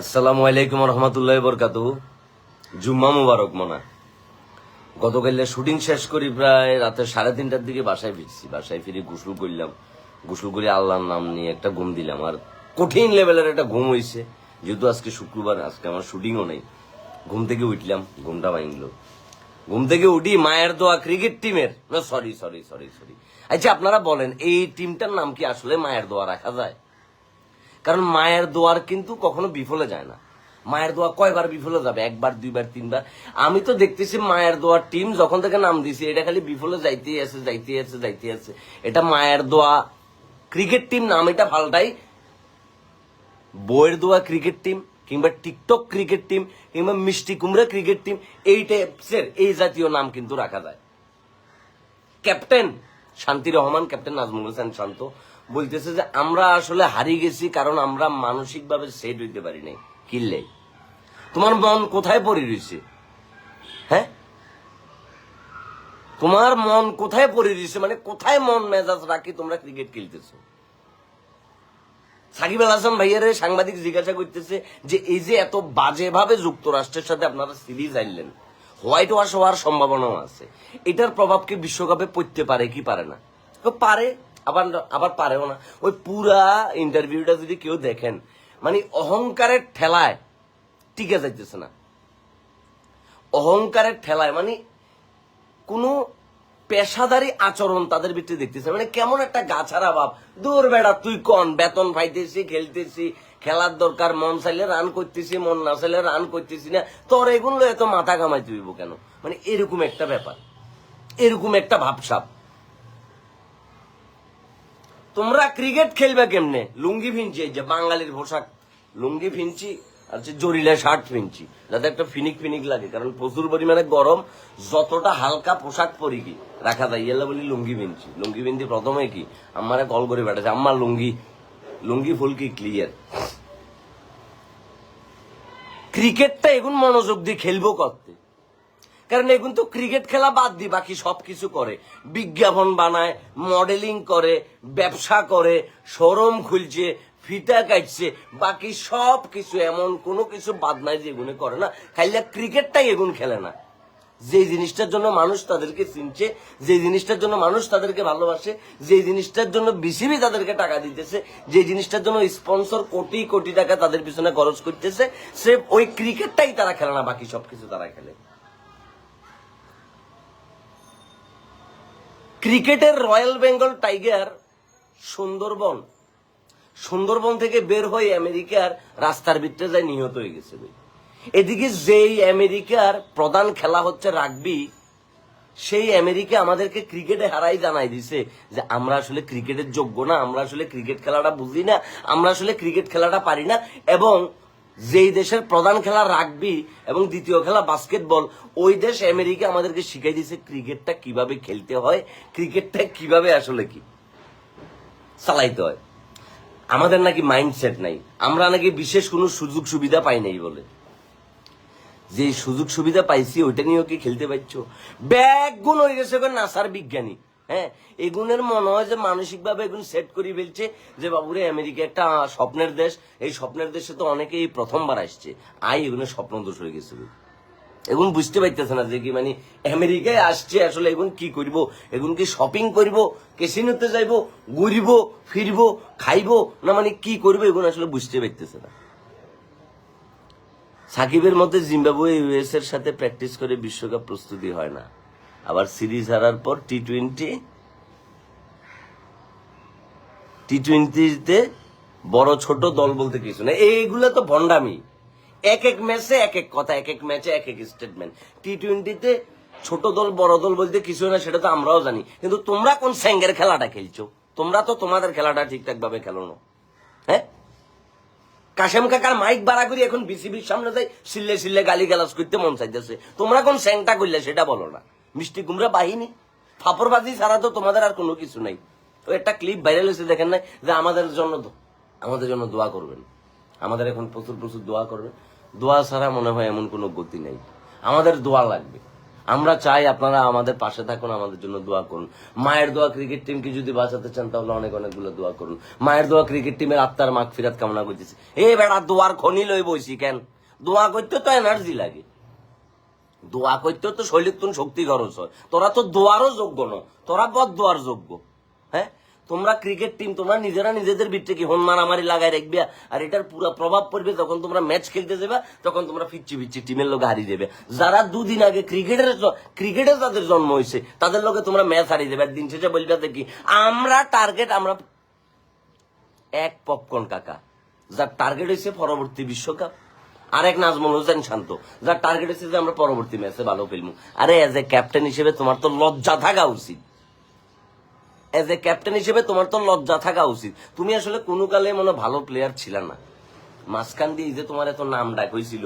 আসসালামু আলাইকুম রহমতুল্লাহ বরকাত জুম্মা মুবারক মনা। গতকালে শুটিং শেষ করি প্রায় রাতে সাড়ে তিনটার দিকে বাসায় ফিরছি। বাসায় ফিরে গোসল করলাম। গোসল করে আল্লাহর নাম নিয়ে একটা ঘুম দিলাম। আর কঠিন লেভেলের একটা ঘুম হইছে। যেহেতু আজকে শুক্রবার, আজকে আমার শুটিংও নেই। ঘুম থেকে উঠলাম, ঘুমটা ভাঙলো। ঘুম থেকে উঠি মায়ের দোয়া ক্রিকেট টিমের। সরি সরি সরি সরি আচ্ছা আপনারা বলেন, এই টিমটার নাম কি আসলে মায়ের দোয়া রাখা যায়? কারণ মায়ের দোয়ার কিন্তু কখনো বিফলে যায় না। মায়ের দোয়া কয়বার বিফলে যাবে? একবার, দুইবার, তিনবার? আমি তো দেখতেছি মায়ের দোয়ার টিম যখন থেকে নাম দিছি এটা খালি বিফলে যাইতেই আছে যাইতেই আছে যাইতেই আছে। এটা মায়ের দোয়া ক্রিকেট টিম নাম এটা পাল্টাই। বইয়ের দোয়া ক্রিকেট টিম, কিংবা টিকটক ক্রিকেট টিম, কিংবা মিষ্টি কুমড়া ক্রিকেট টিম, এই টাইপসের এই জাতীয় নাম কিন্তু রাখা যায়। Captain Shanti Rahman, captain Najmul Hossain Shanto. বলতেছে যে আমরা আসলে হারিয়ে গেছি কারণ আমরা মানসিকভাবে সেট হইতে পারি নাই। কিনলে তোমার মন কোথায় পড়ে রয়েছে? হ্যাঁ? তোমার মন কোথায় পড়ে রয়েছে? মানে কোথায় মন মেজাজ রাখি তোমরা ক্রিকেট খেলতেছো? সাকিব আল হাসান ভাইয়ারে সাংবাদিক জিজ্ঞাসা করতেছে যে এই যে এত বাজেভাবে যুক্তরাষ্ট্রের সাথে আপনারা সিরিজ আনলেন হোয়াইট ওয়াশ হওয়ার সম্ভাবনাও আছে। এটার প্রভাব কি বিশ্বকাপে পড়তে পারে কি পারে না? পারে। আবার আবার পারেও না। ওই পুরা ইন্টারভিউটা যদি কেউ দেখেন মানে অহংকারের ঠেলায় টিকে যাইতেছে না। অহংকারের ঠেলায় মানে কোনো পেশাদারি আচরণ তাদের ভিতরে দেখতেছে মানে কেমন একটা গাছারা ভাব। দূর বেড়া, তুই কন? বেতন পাইতেছি, খেলতেছি, খেলার দরকার, মন চাইলে রান করতেছি, মন না চাইলে রান করতেছি না। তোর এগুলো এত মাথা কামাই তুইব কেন? মানে এরকম একটা ব্যাপার। এরকম একটা ভাবসাব। তোমরা ক্রিকেট খেলবে কেমনে? লুঙ্গি ফিনছি এই যে বাঙালির পোশাক, লুঙ্গি ফিনছি আর হচ্ছে জরিলা শার্ট ফিনছি যাতে একটা ফিনিক ফিনিক লাগে, কারণ প্রচুর পরিমাণে গরম, যতটা হালকা পোশাক পরি কি, রাখা যায়। ইয়েলা বলি লুঙ্গি ফিনছি লুঙ্গি ফিনছি প্রথমে কি আমারে কল করে বেড়াচ্ছে আমার লুঙ্গি লুঙ্গি ফুল কি ক্লিয়ার ক্রিকেটটা এখন মনোযোগ দিয়ে খেলব করতে। কারণ এখন তো ক্রিকেট খেলা বাদ দি, বাকি সবকিছু করে। বিজ্ঞাপন বানায় মডেলিং করে, ব্যবসা করে শোরুম খুলছে, ফিতা কাটছে, বাকি সব কিছু এমন কোনো কিছু বাদ নাই যে এগুলো করে না। খাইলে ক্রিকেটটাই এগুন খেলে না। যে জিনিসটার জন্য মানুষ তাদেরকে চিনছে, যে জিনিসটার জন্য মানুষ তাদেরকে ভালোবাসে, যে জিনিসটার জন্য বিসিবি তাদেরকে টাকা দিতেছে, যে জিনিসটার জন্য স্পন্সর কোটি কোটি টাকা তাদের পিছনে খরচ করতেছে, সে ওই ক্রিকেটটাই তারা খেলে না, বাকি সবকিছু তারা খেলে। ক্রিকেটের রয়্যাল বেঙ্গল টাইগার সুন্দরবন সুন্দরবন থেকে বের হয়ে আমেরিকার রাস্তার ভিতরে যায় নিহত হয়ে গেছে। এদিকে যেই আমেরিকার প্রধান খেলা হচ্ছে রাগবি, সেই আমেরিকা আমাদেরকে ক্রিকেটে হারাই জানাই দিছে যে আমরা আসলে ক্রিকেটের যোগ্য না, আমরা আসলে ক্রিকেট খেলাটা বুঝি না, আমরা আসলে ক্রিকেট খেলাটা পারি না এবং যেই দেশের প্রধান খেলা রাগবি এবং দ্বিতীয় খেলা বাস্কেটবল, ওই দেশ আমেরিকা আমাদেরকে শিখাই দিয়েছে ক্রিকেটটা কীভাবে খেলতে হয়, ক্রিকেটটা কীভাবে আসলে কি চালাইতে হয়। আমাদের নাকি মাইন্ডসেট নাই। আমরা নাকি বিশেষ কোনো সুযোগ সুবিধা পাই নাই বলে। যে সুযোগ সুবিধা পাইছি, ওইটা নিয়েও কি খেলতে পারছ? ব্যাগ গুণ গেছে এখন নাসার বিজ্ঞানী। হ্যাঁ এগুনের মনে হয় যে মানসিক ভাবে এগুন সেট করে ফেলছে যে বাবুরে, আমেরিকা একটা স্বপ্নের দেশ। এই স্বপ্নের দেশে তো অনেকেই প্রথমবার আসছে। আই এগুলো স্বপ্ন দোষ হয়ে গেছে এখন বুঝতে পারতেছে না যে কি মানে আমেরিকায় আসছে আসলে এখন কি করব? এখন কি শপিং করব? কেসিনোতে যাইব? ঘুরব? ফিরব? খাইব? না মানে কি করব? এখন আসলে বুঝতে পারতেছে না। সাকিবের মধ্যে জিম্বাবুয়ে ইউএস এর সাথে প্র্যাকটিস করে বিশ্বকাপ প্রস্তুতি হয় না। আবার সিরিজ হারার পর টি টোয়েন্টি টি টোয়েন্টিতে বড় ছোট দল বলতে কিছু না এইগুলো তো ভণ্ডামি। এক এক ম্যাচে এক এক কথা এক এক ম্যাচে এক এক স্টেটমেন্ট টি টোয়েন্টিতে ছোট দল, বড় দল বলতে কিছু না সেটা তো আমরাও জানি। কিন্তু তোমরা কোন স্যাঙ্গের খেলাটা খেলছো? তোমরা তো তোমাদের খেলাটা ঠিকঠাক ভাবে খেলো না। হ্যাঁ? কাশেম কাকার মাইক বাড়া করি এখন বিসিবির সামনে যাই, সিল্লে সিল্লে গালি গালাজ করতে মন চাইতেছে। তোমরা কোন স্যাংটা করলে সেটা বলো না। মিষ্টি কুমড়া বাহিনী। ফাপড়বাজি ছাড়া তো তোমাদের আর কোনো কিছু নাই। তো একটা ক্লিপ ভাইরাল হয়েছে, দেখেন নাই? যে আমাদের জন্য আমাদের জন্য দোয়া করবেন। আমাদের এখন প্রচুর প্রচুর দোয়া করবেন। দোয়া ছাড়া মনে হয় এমন কোনো গতি নেই। আমাদের দোয়া লাগবে। আমরা চাই আপনারা আমাদের পাশে থাকুন, আমাদের জন্য দোয়া করুন। মায়ের দোয়া ক্রিকেট টিমকে যদি বাঁচাতে চান, তাহলে অনেক, অনেকগুলো দোয়া করুন। মায়ের দোয়া ক্রিকেট টিমের আত্মার মাগ ফিরাত কামনা করতেছি। এ বেড়া দোয়ার খনি লই বইছি কেন দোয়া করতে তো এনার্জি লাগে। দোয়া করতে তো শৈলীর তুন শক্তি খরচ হয়? তোরা তো দোয়ারও যোগ্য ন তোরা বদ দোয়ার যোগ্য। হ্যাঁ? তোমরা ক্রিকেট টিম তোমরা নিজেরা নিজেদের ভিতরে কি হন মারামারি লাগাই রাখবে? আর এটার পুরো প্রভাব পড়বে যখন তোমরা ম্যাচ খেলতে যাবে, তখন তোমরা ফিচ্ছি ফিচ্ছি টিমের লোক হারিয়ে দেবে। যারা দুদিন আগে ক্রিকেটের ক্রিকেটে যাদের জন্ম হয়েছে, তাদের লোকে তোমরা ম্যাচ হারিয়ে দেবে। আর দিন শেষে বলবে দেখি, আমরা টার্গেট আমরা এক পপকর্ন কাকা। যার টার্গেট হয়েছে পরবর্তী বিশ্বকাপ। আরেক নাজমুল হোসেন শান্ত, যার টার্গেট হচ্ছে যে আমরা পরবর্তী ম্যাচে ভালো খেলব। আরে এজ এ ক্যাপ্টেন হিসেবে তোমার তো লজ্জা থাকা উচিত। এজ এ ক্যাপ্টেন হিসেবে তোমার তো লজ্জা থাকা উচিত। তুমি আসলে কোনো কালে মনে ভালো প্লেয়ার ছিল না। মাঝখান দিয়ে যে তোমার এত নাম ডাক হয়েছিল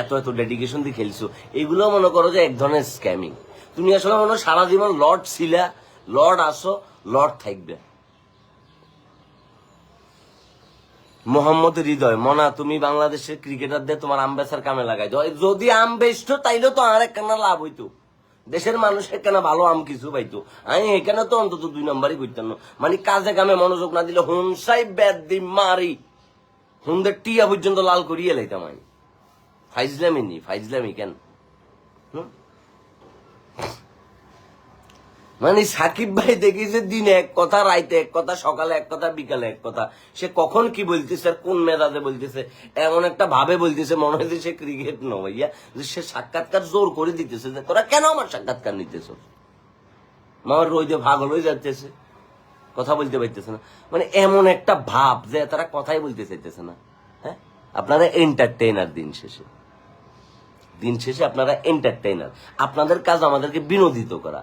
এত এত ডেডিকেশন দিয়ে খেলছো, এগুলো মনে করো যে এক ধরনের স্ক্যামিং তুমি আসলে মনে সারা জীবন লর্ড ছিলা, লর্ড আসো, লর্ড থাকবে। মোহাম্মদ হৃদয়, মনা, তুমি বাংলাদেশের ক্রিকেটারদের তোমার আম্বেসার কামে লাগাই দাও। যদি আম বেচতো, তাইলে তো আর একখানা লাভ হইতো। দেশের মানুষ এখানে ভালো আম কিছু পাইতো। আমি এখানে তো অন্তত দুই নম্বরই করতাম না। মানে কাজে কামে মনোযোগ না দিলে হুনসাই ব্যাদ দি মারি। হুনদের টিয়া পর্যন্ত লাল করিয়ে লাইতাম আমি। ফাইজলামি নি, ফাইজলামি কেন? হুম? মানে সাকিব ভাই দেখি যে দিনে এক কথা, রাইতে এক কথা, সকালে এক কথা, বিকালে এক কথা। সে কখন কি বলতেছে আর কোন মেজাজে বলতেছে, এমন একটা ভাবে বলতেছে, মনে হয় যে সে ক্রিকেট ন ভাইয়া, যে সে সাক্ষাৎকার জোর করে দিতেছে যে, তোরা কেন আমার সাক্ষাৎকার নিতেছ? আমার রোজে ভাগল হয়ে যাচ্ছে কথা বলতে পারতেছে না। মানে এমন একটা ভাব যে তারা কথাই বলতে চাইতেছে না হ্যাঁ? আপনারা এন্টারটেইনার দিন শেষে। দিন শেষে আপনারা এন্টারটেইনার আপনাদের কাজ আমাদেরকে বিনোদিত করা।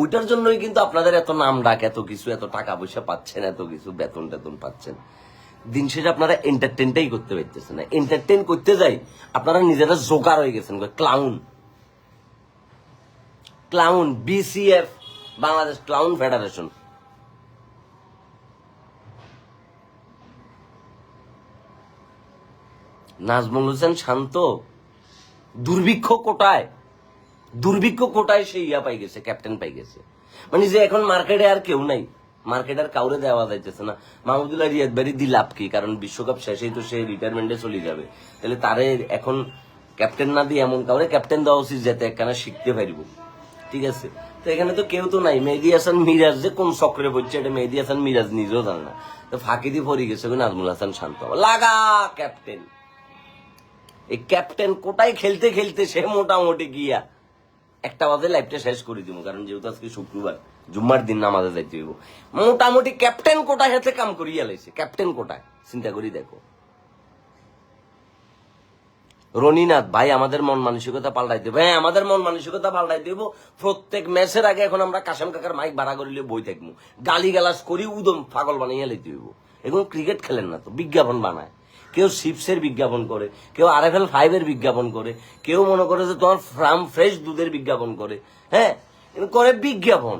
ওইটার জন্যই কিন্তু আপনাদের এত নাম ডাক, এত কিছু, এত টাকা পয়সা পাচ্ছেন, এত কিছু বেতন টেতন পাচ্ছেন। দিন শেষে আপনারা এন্টারটেনটাই করতে পারতেছেন না। এন্টারটেন করতে যাই, আপনারা নিজেরা জোকার হয়ে গেছেন। Clown clown BCF Bangladesh clown federation Najmul Hossain Shanto, দুর্ভিক্ষ কোটায়। দুর্ভিক্ষ কোটায় সে ইয়া পাই গেছে ক্যাপ্টেন পাই গেছে। মানে যে এখন মার্কেটে আর কেউ নাই। মার্কেট আর কাউরে দেওয়া যাইতেছে না। মাহমুদুল্লাহ রিয়াদ বাড়ি দিলাপ কি? কারণ বিশ্বকাপ শেষেই তো সে রিটায়ারমেন্টে চলে যাবে। তাহলে তারে এখন ক্যাপ্টেন না দিয়ে এমন কাউরে ক্যাপ্টেন দেওয়া উচিত যাতে একখানা শিখতে পারব। ঠিক আছে? তো এখানে তো কেউ তো নাই। মেহেদি হাসান মিরাজ যে কোন চক্রে পড়ছে, এটা মেহেদি হাসান মিরাজ নিজেও জানে না। তো ফাঁকি দিয়ে পড়ে গেছে নাজমুল হাসান শান্ত লাগা ক্যাপ্টেন এই ক্যাপ্টেন কোটায় খেলতে খেলতে সে মোটামুটি গিয়া একটা বাজে লাইফটা শেষ করে দিব কারণ যেহেতু আজকে শুক্রবার, জুম্মার দিন নামাজে যাইতে হইব। মোটামুটি ক্যাপ্টেন কোটায় হাতে কাম করিয়া লাইছে ক্যাপ্টেন কোটায়। চিন্তা করি দেখো। রনিনাথ, ভাই, আমাদের মন মানসিকতা পাল্টাই দেবো হ্যাঁ আমাদের মন মানসিকতা পাল্টাই দেব প্রত্যেক ম্যাচের আগে এখন আমরা কাশেম কাকার মাইক ভাড়া করিলে বই থাকব। গালি গালাস করি, উদম পাগল বানাইয়া লাইতে হইব। এখন ক্রিকেট খেলেন না তো, বিজ্ঞাপন বানায়। কেউ চিপসের বিজ্ঞাপন করে, কেউ আর এফ এল ফাইভের বিজ্ঞাপন করে, কেউ মনে করে যে তোমার ফ্রাম ফ্রেশ দুধের বিজ্ঞাপন করে হ্যাঁ? করে বিজ্ঞাপন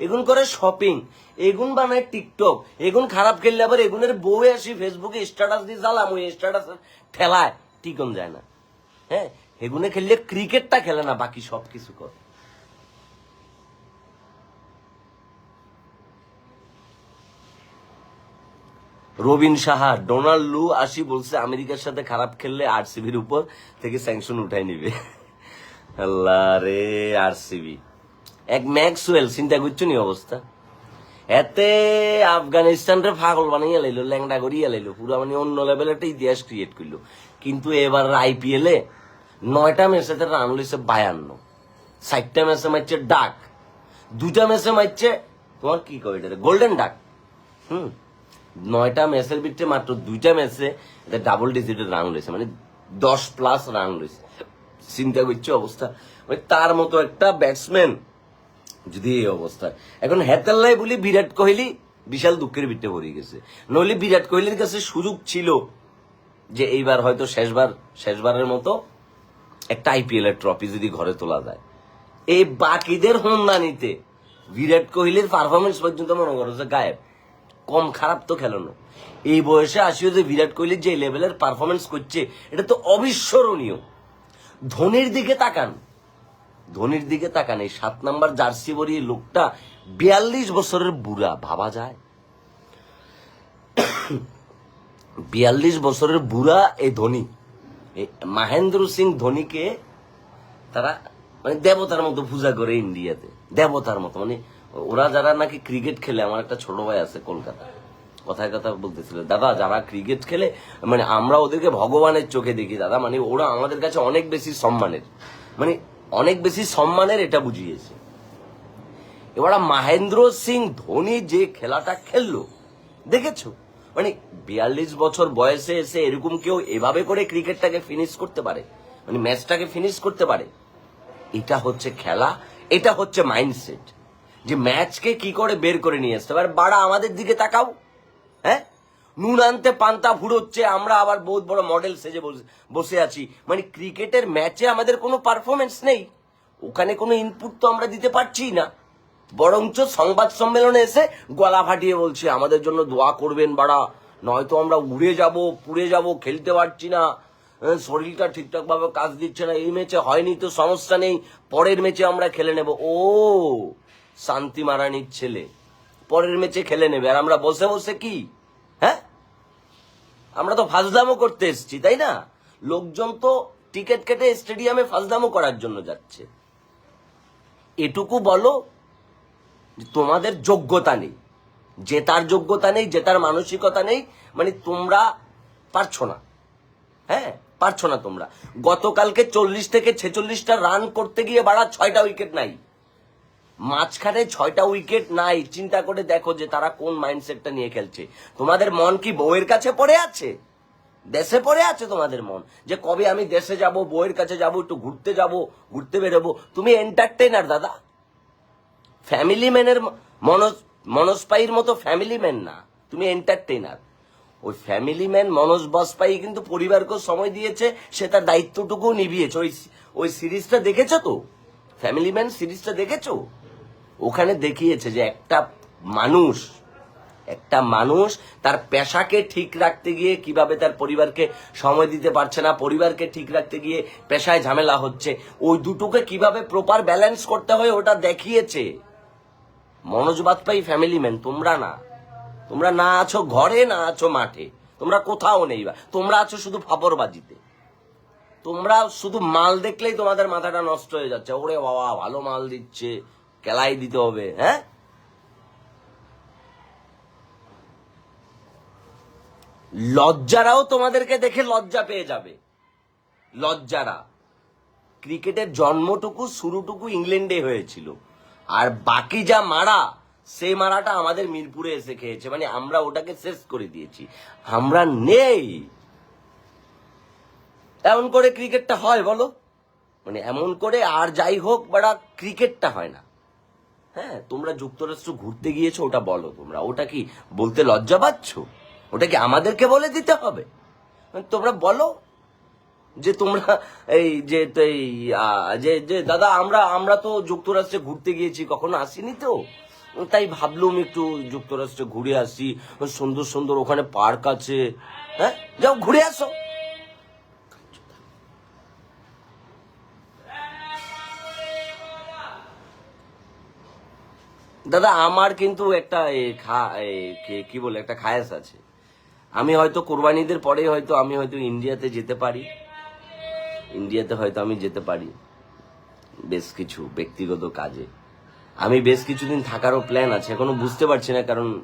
এগুন করে শপিং এগুন বানায় টিকটক এগুন খারাপ খেললে আবার এগুনের বউয়ে আসি ফেসবুকে স্ট্যাটাস দিয়ে জ্বালাম, ওই স্ট্যাটাস ঠেলায়, টিকন যায় না হ্যাঁ? এগুনে খেললে ক্রিকেটটা খেলে না, বাকি সব কিছু করে। রবিন সাহা ডোনাল্ড লু, আসি বলছে, আমেরিকার সাথে খারাপ খেললে আরসিবির উপর থেকে স্যাংশন উঠাই নিবে। আল্লাহ রে, আরসিবি। এক ম্যাক্সওয়েল, চিন্তা করছ নি অবস্থা? এতে আফগানিস্তান রে পাগল বানাইয়া লাইলো, ল্যাংডা করিয়া লাইলো, পুরো মানে অন্য লেভেল একটা ইতিহাস ক্রিয়েট করল। কিন্তু এবার আইপিএল এ নয়টা ম্যাচেতে রান লইছে বায়ান্ন। ষাটটা ম্যাচে মারছে ডাক। দুটা ম্যাচে মারছে, তোমার কি কয় এটা গোল্ডেন ডাক হুম। নয়টা ম্যাচের ভিতরে মাত্র দুইটা ম্যাচে এটা ডাবল ডিজিটের রান রয়েছে মানে দশ প্লাস রান রয়েছে। চিন্তা করছে অবস্থা। মানে তার মতো একটা ব্যাটসম্যান যদি এই অবস্থা। এখন হেতাল্লাই বলি বিরাট কোহলি বিশাল দুঃখের ভিতরে পড়ে গেছে। নইলে বিরাট কোহলির কাছে সুযোগ ছিল যে এইবার হয়তো শেষবার, শেষবারের মতো একটা আইপিএল এর ট্রফি যদি ঘরে তোলা যায়। এই বাকিদের হন্দানিতে বিরাট কোহলির পারফরমেন্স পর্যন্ত মনে করো যে গায়েব। কম খারাপ তো খেলানো। এই বয়সে আসিও যে বিরাট কোহলি যে লেভেলের পারফরমেন্স করছে, এটা তো অবিস্মরণীয়। ধোনির দিকে তাকান। ধোনির দিকে তাকান, এই সাত নাম্বার জার্সি পরিয়ে লোকটা বিয়াল্লিশ বছরের বুড়া, ভাবা যায়? বিয়াল্লিশ বছরের বুড়া এই ধোনি। মহেন্দ্র সিং ধোনিকে তারা মানে দেবতার মতো পূজা করে ইন্ডিয়াতে। দেবতার মতো মানে ওরা যারা নাকি ক্রিকেট খেলে, আমার একটা ছোট ভাই আছে কলকাতা কথায় কথা বলতেছিল, দাদা, যারা ক্রিকেট খেলে মানে আমরা ওদেরকে ভগবানের চোখে দেখি, দাদা মানে ওরা আমাদের কাছে অনেক বেশি সম্মানের মানে অনেক বেশি সম্মানের এটা বুঝিয়েছে। এবার মহেন্দ্র সিং ধোনি যে খেলাটা খেললো, দেখেছ? মানে বিয়াল্লিশ বছর বয়সে এসে এরকম কেউ এভাবে করে ক্রিকেটটাকে ফিনিশ করতে পারে মানে ম্যাচটাকে ফিনিশ করতে পারে, এটা হচ্ছে খেলা, এটা হচ্ছে মাইন্ডসেট যে ম্যাচকে কি করে বের করে নিয়ে আসতে পারে? বাড়া, আমাদের দিকে তাকাও। হ্যাঁ? নুন আনতে পান্তা ফুরোচ্ছে, আমরা আবার বহুত বড় মডেল সেজে বসে- আছি। মানে ক্রিকেটের ম্যাচে আমাদের কোনো পারফরমেন্স নেই। ওখানে কোনো ইনপুট তো আমরা দিতে পারছি না। বরঞ্চ সংবাদ সম্মেলনে এসে গলা ফাটিয়ে বলছে, আমাদের জন্য দোয়া করবেন বাড়া। নয়তো আমরা উড়ে যাব, পুড়ে যাব, খেলতে পারছি না। শরীরটা ঠিকঠাক ভাবে কাজ দিচ্ছে না। এই ম্যাচে হয়নি তো, সমস্যা নেই। পরের ম্যাচে আমরা খেলে নেব। ও শান্তি মারানির ছেলে। পরের ম্যাচে খেলে নেবে। আর আমরা বসে বসে কি? হ্যাঁ? আমরা তো ফাজলামো করতে এসেছি, তাই না? লোকজন তো টিকিট কেটে স্টেডিয়ামে ফাজলামো করার জন্য যাচ্ছে। এটুকু বলো তোমাদের যোগ্যতা নেই। জেতার যোগ্যতা নেই জেতার মানসিকতা নেই মানে তোমরা পারছ না। হ্যাঁ? পারছ না তোমরা। গতকালকে চল্লিশ থেকে ছেচল্লিশটা রান করতে গিয়ে বাড়া ছয়টা উইকেট নাই। মাঝখানে ছয়টা উইকেট নাই। চিন্তা করে দেখো যে তারা কোন মাইন্ডসেটটা নিয়ে খেলছে। তোমাদের মন কি বউয়ের কাছে পড়ে আছে? দেশে পড়ে আছে তোমাদের মন? যে কবে আমি দেশে যাব, বউয়ের কাছে যাব, একটু ঘুরতে যাব, ঘুরতে বেরোবো? তুমি এন্টারটেনার দাদা। ফ্যামিলি ম্যানের মনোজ মনোজ পাইর মতো ফ্যামিলি ম্যান না। তুমি এন্টারটেনার ওই ফ্যামিলি ম্যান মনোজ বাজপাই কিন্তু পরিবারকেও সময় দিয়েছে, সে তার দায়িত্বটুকু নিভিয়েছে। ওই ওই সিরিজটা দেখেছ তো? ফ্যামিলি ম্যান সিরিজটা দেখেছ? ওখানে দেখিয়েছে যে একটা মানুষ একটা মানুষ তার পেশাকে ঠিক রাখতে গিয়ে কীভাবে তার পরিবারকে সময় দিতে পারছে না, পরিবারকে ঠিক রাখতে গিয়ে পেশায় ঝামেলা হচ্ছে। ওই দুটোকে কীভাবে প্রপার ব্যালেন্স করতে হয় ওটা দেখিয়েছে। মনোজ বাজপাই ফ্যামিলি ম্যান তোমরা না। তোমরা না আছো ঘরে, না আছো মাঠে। তোমরা কোথাও নেই বা। তোমরা আছো শুধু ফাপরবাজিতে তোমরা শুধু মাল দেখলেই তোমাদের মাথাটা নষ্ট হয়ে যাচ্ছে। ওরে বাবা, ভালো মাল দিচ্ছে। কেলাই দিতে হবে হ্যাঁ? লজ্জারাও তোমাদেরকে দেখে লজ্জা পেয়ে যাবে। লজ্জারা। ক্রিকেটের জন্মটুকু, শুরুটুকু ইংল্যান্ডে হয়েছিল। আর বাকি যা মারা সেই মারাটা আমাদের মিরপুরে এসে খেয়েছে। মানে আমরা ওটাকে শেষ করে দিয়েছি। আমরা নেই। এমন করে ক্রিকেটটা হয় বলো? মানে এমন করে আর যাই হোক, বাড়া ক্রিকেটটা হয় না। হ্যাঁ তোমরা যুক্তরাষ্ট্র ঘুরতে গিয়েছো, ওটা বলো তোমরা। ওটা কি বলতে লজ্জা পাচ্ছ? ওটা কি আমাদেরকে বলে দিতে হবে? তোমরা বলো যে তোমরা এই যে এই যে যে, দাদা, আমরা আমরা তো যুক্তরাষ্ট্রে ঘুরতে গিয়েছি, কখনো আসিনি তো? তাই ভাবলুম একটু যুক্তরাষ্ট্রে ঘুরে আসি। সুন্দর সুন্দর ওখানে পার্ক আছে। হ্যাঁ যাও ঘুরে আসো। দাদা, আমার কিন্তু একটা কি- বলে, একটা খায়াস আছে। আমি হয়তো কোরবানিদের পরে হয়তো আমি হয়তো ইন্ডিয়াতে যেতে পারি। ইন্ডিয়াতে হয়তো আমি যেতে পারি বেশ কিছু ব্যক্তিগত কাজে। আমি বেশ কিছুদিন থাকারও প্ল্যান আছে, এখনও বুঝতে পারছি না, কারণ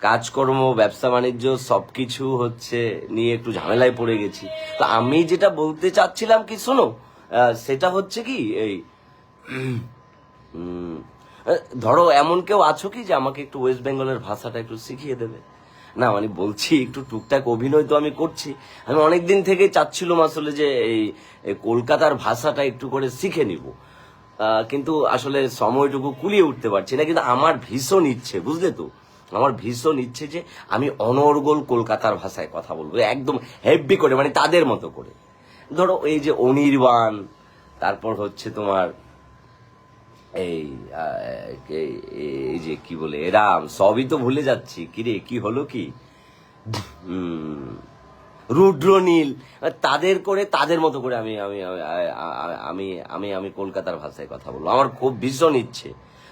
কাজকর্ম, ব্যবসা, বাণিজ্য, সবকিছু হচ্ছে নিয়ে একটু ঝামেলায় পড়ে গেছি। তো আমি যেটা বলতে চাচ্ছিলাম কি, শোনো সেটা হচ্ছে কি, এই ধরো, এমন কেউ আছো কি যে আমাকে একটু ওয়েস্ট বেঙ্গলের ভাষাটা একটু শিখিয়ে দেবে? না মানে বলছি, একটু টুকটাক অভিনয় তো আমি করছি। আমি অনেক দিন থেকে চাচ্ছিলাম আসলে যে এই কলকাতার ভাষাটা একটু করে শিখে নিব। কিন্তু আসলে সময়টুকু কুলিয়ে উঠতে পারছি না। কিন্তু আমার ভীষণ ইচ্ছে, বুঝলে তো? আমার ভীষণ ইচ্ছে যে আমি অনর্গল কলকাতার ভাষায় কথা বলব, একদম হেভি করে মানে তাদের মতো করে। ধরো, এই যে অনির্বাণ, তারপর হচ্ছে তোমার এই যে কি বলে এরাম সবই তো ভুলে যাচ্ছি। কিরে কি হলো কি? হুম, রুদ্রনীল তাদের করে তাদের মতো করে আমি আমি আমি আমি আমি আমি কলকাতার ভাষায় কথা বলব। আমার খুব ভীষণ ইচ্ছে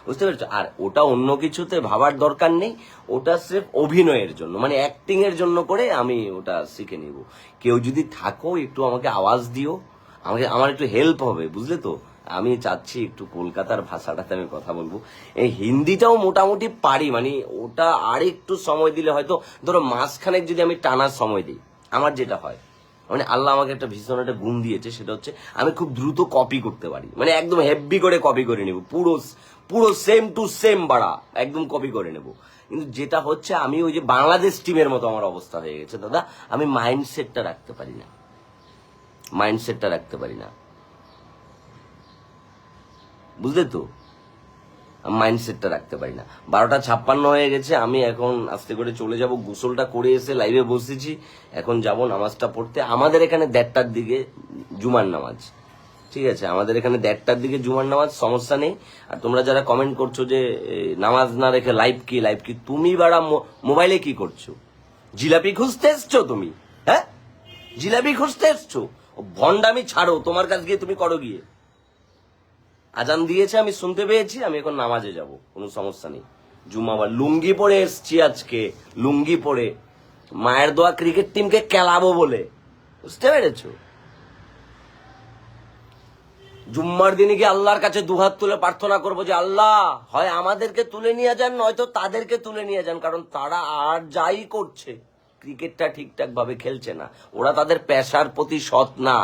বুঝতে পেরেছ? আর ওটা অন্য কিছুতে ভাবার দরকার নেই ওটা স্রেফ অভিনয়ের জন্য মানে অ্যাক্টিং এর জন্য করে আমি ওটা শিখে নিব। কেউ যদি থাকো একটু আমাকে আওয়াজ দিও আমাকে আমার একটু হেল্প হবে বুঝলে তো? আমি চাচ্ছি একটু কলকাতার ভাষাটাতে আমি কথা বলব। এই হিন্দিটাও মোটামুটি পারি মানে ওটা আর একটু সময় দিলে হয়তো, ধরো মাসখানেক যদি আমি টানার সময় দিই, আমার যেটা হয় মানে আল্লাহ আমাকে একটা ভীষণ একটা গুণ দিয়েছে, সেটা হচ্ছে আমি খুব দ্রুত কপি করতে পারি। মানে একদম হেভি করে কপি করে নেব, পুরো পুরো সেম টু সেম বাড়া, একদম কপি করে নেব। কিন্তু যেটা হচ্ছে, আমি ওই যে বাংলাদেশ টিমের মতো আমার অবস্থা হয়ে গেছে, দাদা। আমি মাইন্ডসেটটা রাখতে পারি না। মাইন্ডসেটটা রাখতে পারি না। বুঝলে তো? মাইন্ডসেটটা রাখতে পারি না। বারোটা ছাপ্পান্ন হয়ে গেছে, আমি এখন আস্তে করে চলে যাব, গোসলটা করে এসে লাইভে বসেছি। এখন যাব নামাজটা পড়তে। আমাদের এখানে দেড়টার দিকে জুমার নামাজ। ঠিক আছে? আমাদের এখানে দেড়টার দিকে জুমার নামাজ, সমস্যা নেই। আর তোমরা যারা কমেন্ট করছ যে নামাজ না রেখে লাইভ কি লাইভ কি, তুমি বাড়া মোবাইলে কি করছ? জিলাপি খুঁজতে এসছো তুমি? হ্যাঁ? জিলাপি খুঁজতে এসছো? ভন্ডামি ছাড়ো, তোমার কাছ গিয়ে তুমি করো গিয়ে। আজান দিয়েছে, আমি শুনতে পেয়েছি, আমি এখন নামাজে যাব, কোনো সমস্যা নেই। জুমাবার লুঙ্গি পরে এসছি আজকে, লুঙ্গি পরে। মায়ের দোয়া ক্রিকেট টিমকে খেলাবো বলে। বুঝতে পেরেছ? জুম্মার দিনে কি আল্লাহর কাছে দুহাত তুলে প্রার্থনা করব যে, আল্লাহ, হয় আমাদেরকে তুলে নিয়ে যান, নয়তো তাদেরকে তুলে নিয়ে যান, কারণ তারা আর যাই করছে ক্রিকেটটা ঠিকঠাক ভাবে খেলছে না। ওরা তাদের পেশার প্রতি সৎ না,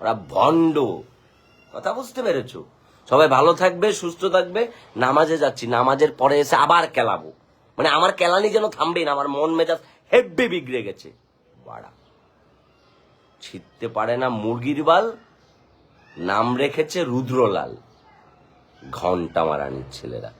ওরা ভণ্ড। কথা বুঝতে পেরেছ? সবাই ভালো থাকবে, সুস্থ থাকবে, নামাজে যাচ্ছি, নামাজের পরে এসে আবার কেলাবো। মানে আমার কেলানি যেন থামবেই না, আমার মন মেজাজ হেব্বি বিগড়ে গেছে। বাড়া। ছিটতে পারে না মুরগির বাল, নাম রেখেছে রুদ্রলাল। ঘণ্টা মারানির ছেলেরা।